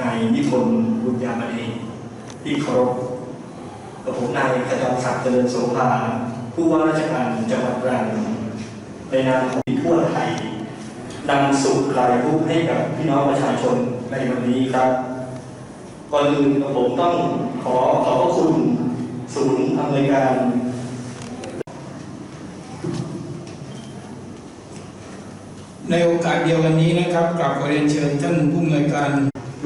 นายนิพนธ์บุญญามณีที่เคารพกับผมนายขจรศักดิ์เจริญโสภาผู้ว่าราชการจังหวัดตรังในนามของทั่วไทยนำสุขลายทุกให้กับพี่น้องประชาชนในวันนี้ครับก่อนอื่นผมต้องขอขอบพระคุณศูนย์อำนวยการในโอกาสเดียวกันนี้นะครับกราบขอเรียนเชิญท่านผู้อำนวยการ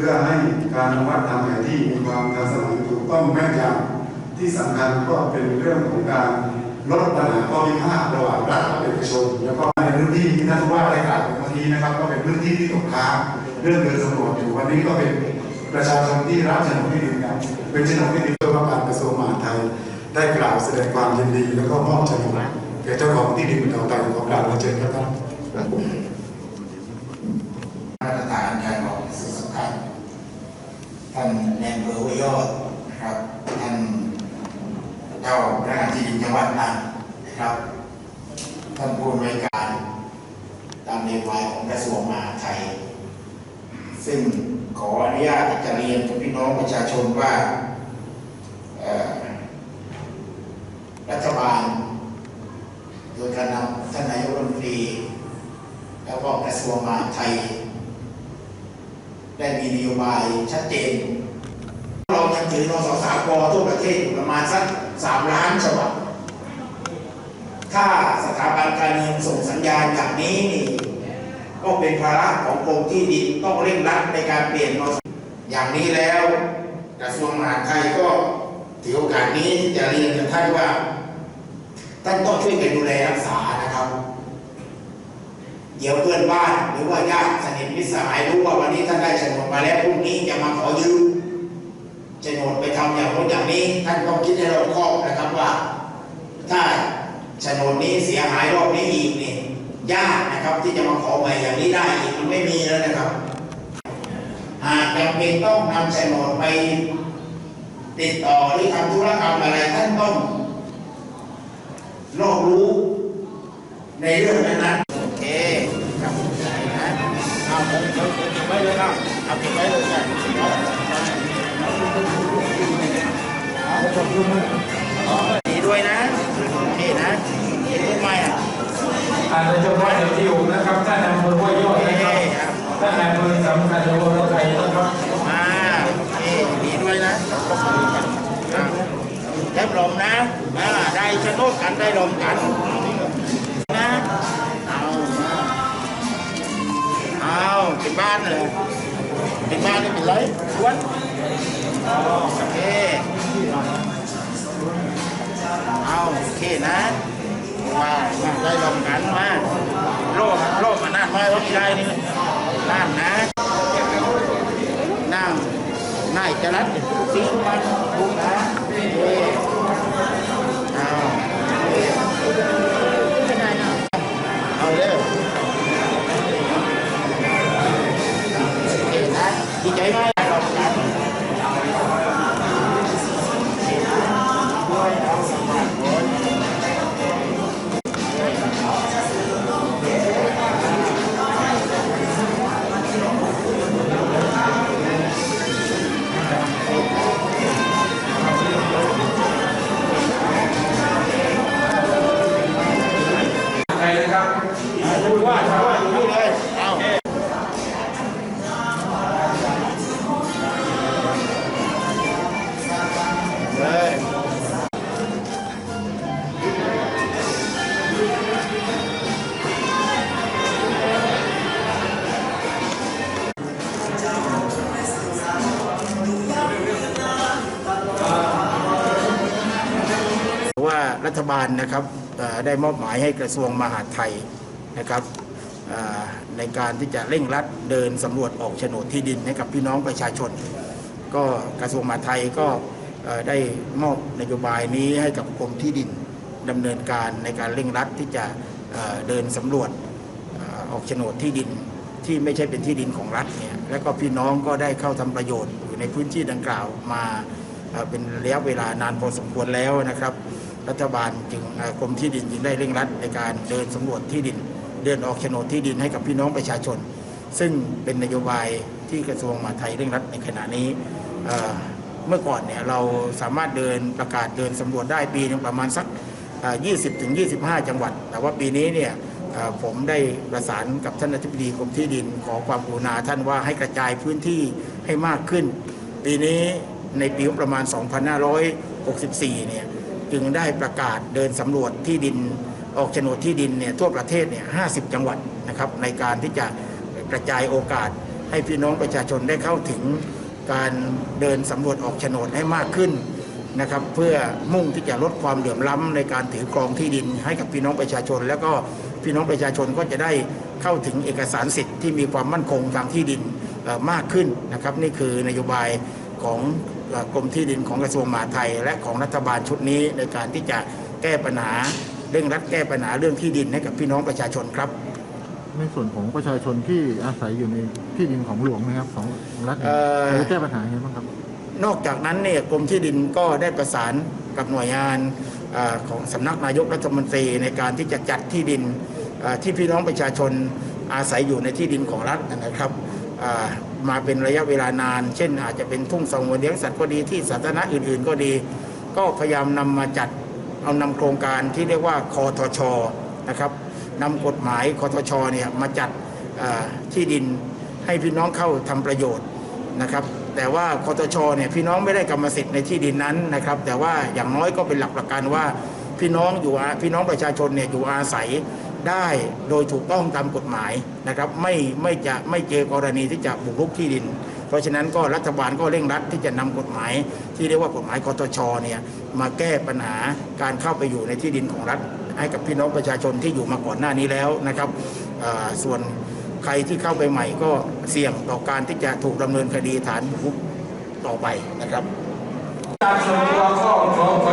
พื่อให้การวัดทำแผนที่มีความทันสมัยถูกต้องแม่นยำที่สำคัญก็เป็นเรื่องของการลดปัญหาข้อพิพาทระหว่างรัฐกับเอกชน แล้วก็ในพื้นที่ที่ท่านว่าได้กล่าวไปเมื่อกี้นะครับ ก็เป็นพื้นที่ที่ตกค้างเรื่องเดินสำรวจอยู่วันนี้ก็เป็นประชาชนที่รับโฉนดที่ดินกันเป็นโฉนดที่ดินเพื่อว่าการกระทรวงมหาดไทย ได้กล่าวแสดงความยินดี แล้วก็มอบโฉนดแก่เจ้าของที่ดินต่อไปของเราเชิญครับท่าน มาตรฐานการออกสื่อสำคัญท่ เภอห้วยยอดนะครับท่านเจ้าพนักงานที่ดินจังหวัดน่านนะครับท่านผู้อำนวยการตามนโยบายของกระทรวงมหาดไทย ซึ่งขออนุญาตจะเรียนกับพี่น้องประชาชนว่ารัฐบาล โดยการนำท่านนายกรัฐมนตรี แล้วก็กระทรวงมหาดไทย ได้มีนโยบายชัดเจน งถือนสสากทั่วประเทศอยู่ประมาณสักสามล้านฉบับ ถ้าสถาบันการเงินส่งสัญญาณอย่างนี้นี่ก็เป็นภาระของกรมที่ดินต้องเร่งรัดในการเปลี่ยนนสอย่างนี้แล้วกระทรวงมหาดไทยก็ถือโอกาสนี้จะเรียนกับท่านว่า ท่านต้องช่วยกันดูแลรักษานะครับ เดี๋ยวเพื่อนบ้านหรือว่าญาติสนิทมิตรสหายรู้ว่าวันนี้ท่านได้โฉนดมาแล้วพรุ่งนี้จะมาขอยืม โฉนดไปทำอย่างโน้นอย่างนี้ ท่านต้องคิดให้รอบคอบนะครับว่า ถ้าโฉนดนี้เสียหายรอบนี้อีกนี่ยากนะครับที่จะมาขอใหม่อย่างนี้ได้อีกมันไม่มีแล้วนะครับ หากจำเป็นต้องนำโฉนดไปติดต่อหรือทำธุรกรรมอะไรท่านต้องรอบรู้ในเรื่องนั้น ดีด้วยนะนี่นะเห็นต้นไม้อะอาจจะเฉพาะที่อยู่นะครับท่านอำเภอห้วยยอดนะครับท่านอำเภอสำคัญในวงไทยนะครับมานี่ดีด้วยนะได้ลมนะอ่าได้ชะโนกกันได้ลมกันนะเอาเอาเป็นบ้านเลยเป็นบ้านนี่เป็นไรสวนอ๋อโอเค เอาโอเคนะมามาได้ลงกันมาโลกโลกมานั่นมาว่าไม่ได้นี่นั่นนะนั่งนายจะรัดสิมันบุกนะ นะครับพูดว่า บาลนะครับได้มอบหมายให้กระทรวงมหาดไทยนะครับในการที่จะเร่งรัดเดินสำรวจออกโฉนดที่ดินให้กับพี่น้องประชาชน ก็กระทรวงมหาดไทยก็ได้มอบนโยบายนี้ให้กับกรมที่ดินดำเนินการในการเร่งรัดที่จะเดินสำรวจออกโฉนดที่ดินที่ไม่ใช่เป็นที่ดินของรัฐเนี่ยและก็พี่น้องก็ได้เข้าทำประโยชน์อยู่ในพื้นที่ดังกล่าวมาเป็นระยะเวลานานพอสมควรแล้วนะครับ รัฐบาลจึงกรมที่ดินจึงได้เร่งรัดในการเดินสำรวจที่ดิน เดินออกโฉนดที่ดินให้กับพี่น้องประชาชน ซึ่งเป็นนโยบายที่กระทรวงมหาดไทยเร่งรัดในขณะนี้เเมื่อก่อนเนี่ยเราสามารถเดินประกาศเดินสำรวจได้ปีนึงประมาณสัก 20ถึง25 จังหวัด แต่ว่าปีนี้เนี่ยผมได้ประสานกับท่านอธิบดีกรมที่ดินขอความกรุณาท่านว่าให้กระจายพื้นที่ให้มากขึ้น ปีนี้ในปีงบประมาณ 2564 เนี่ย จึงได้ประกาศเดินสำรวจที่ดินออกโฉนดที่ดินเนี่ยทั่วประเทศเนี่ย50จังหวัดนะครับในการที่จะกระจายโอกาสให้พี่น้องประชาชนได้เข้าถึงการเดินสำรวจออกโฉนดให้มากขึ้นนะครับเพื่อมุ่งที่จะลดความเหลื่อมล้ำในการถือครองที่ดินให้กับพี่น้องประชาชน แล้วก็พี่น้องประชาชนก็จะได้เข้าถึงเอกสารสิทธิ์ที่มีความมั่นคงทางที่ดินมากขึ้นนะครับนี่คือนโยบายของ กรมที่ดินของกระทรวงมหาดไทย และของรัฐบาลชุดนี้ในการที่จะแก้ปัญหาเร่งรัดแก้ปัญหาเรื่องที่ดินให้กับพี่น้องประชาชนครับ ในส่วนของประชาชนที่อาศัยอยู่ในที่ดินของหลวงนะครับของรัฐเนี่ยเอ่อจะแก้ปัญหายังไงบ้างครับ นอกจากนั้นเนี่ยกรมที่ดินก็ได้ประสานกับหน่วยงานเออของสำนักนายกรัฐมนตรีในการที่จะจัดที่ดินเอ่อที่พี่น้องประชาชนอาศัยอยู่ในที่ดินของรัฐนะครับเอ่อ มาเป็นระยะเวลานาน เช่น อาจจะเป็นทุ่งสงวนเลี้ยงสัตว์ก็ดีที่สาธารณะอื่น ๆ ก็ดี ก็พยายามนำมาจัดเอานำโครงการที่เรียกว่าคอทชนะครับนำกฎหมายคอทชเนี่ยมาจัดที่ดินให้พี่น้องเข้าทำประโยชน์นะครับแต่ว่าคอตชเนี่ยพี่น้องไม่ได้กรรมสิทธิ์ในที่ดินนั้นนะครับ แต่ว่าอย่างน้อยก็เป็นหลักประกันว่าพี่น้องอยู่พี่น้องประชาชนเนี่ยอยู่อาศัย ได้โดยถูกต้องตามกฎหมายนะครับไม่ไม่จะไม่เจอกรณีที่จะบุกรุกที่ดิน เพราะฉะนั้นก็รัฐบาลก็เร่งรัดที่จะนำกฎหมาย ที่เรียกว่ากฎหมายคอตชเนี่ยมาแก้ปัญหาการเข้าไปอยู่ในที่ดินของรัฐ ให้กับพี่น้องประชาชนที่อยู่มาก่อนหน้านี้แล้วนะครับส่วนใครที่เข้าไปใหม่ก็เสี่ยงต่อการที่จะถูกดำเนินคดีฐานบุกรุกต่อไปนะครับการส่วนตัวก็ขอ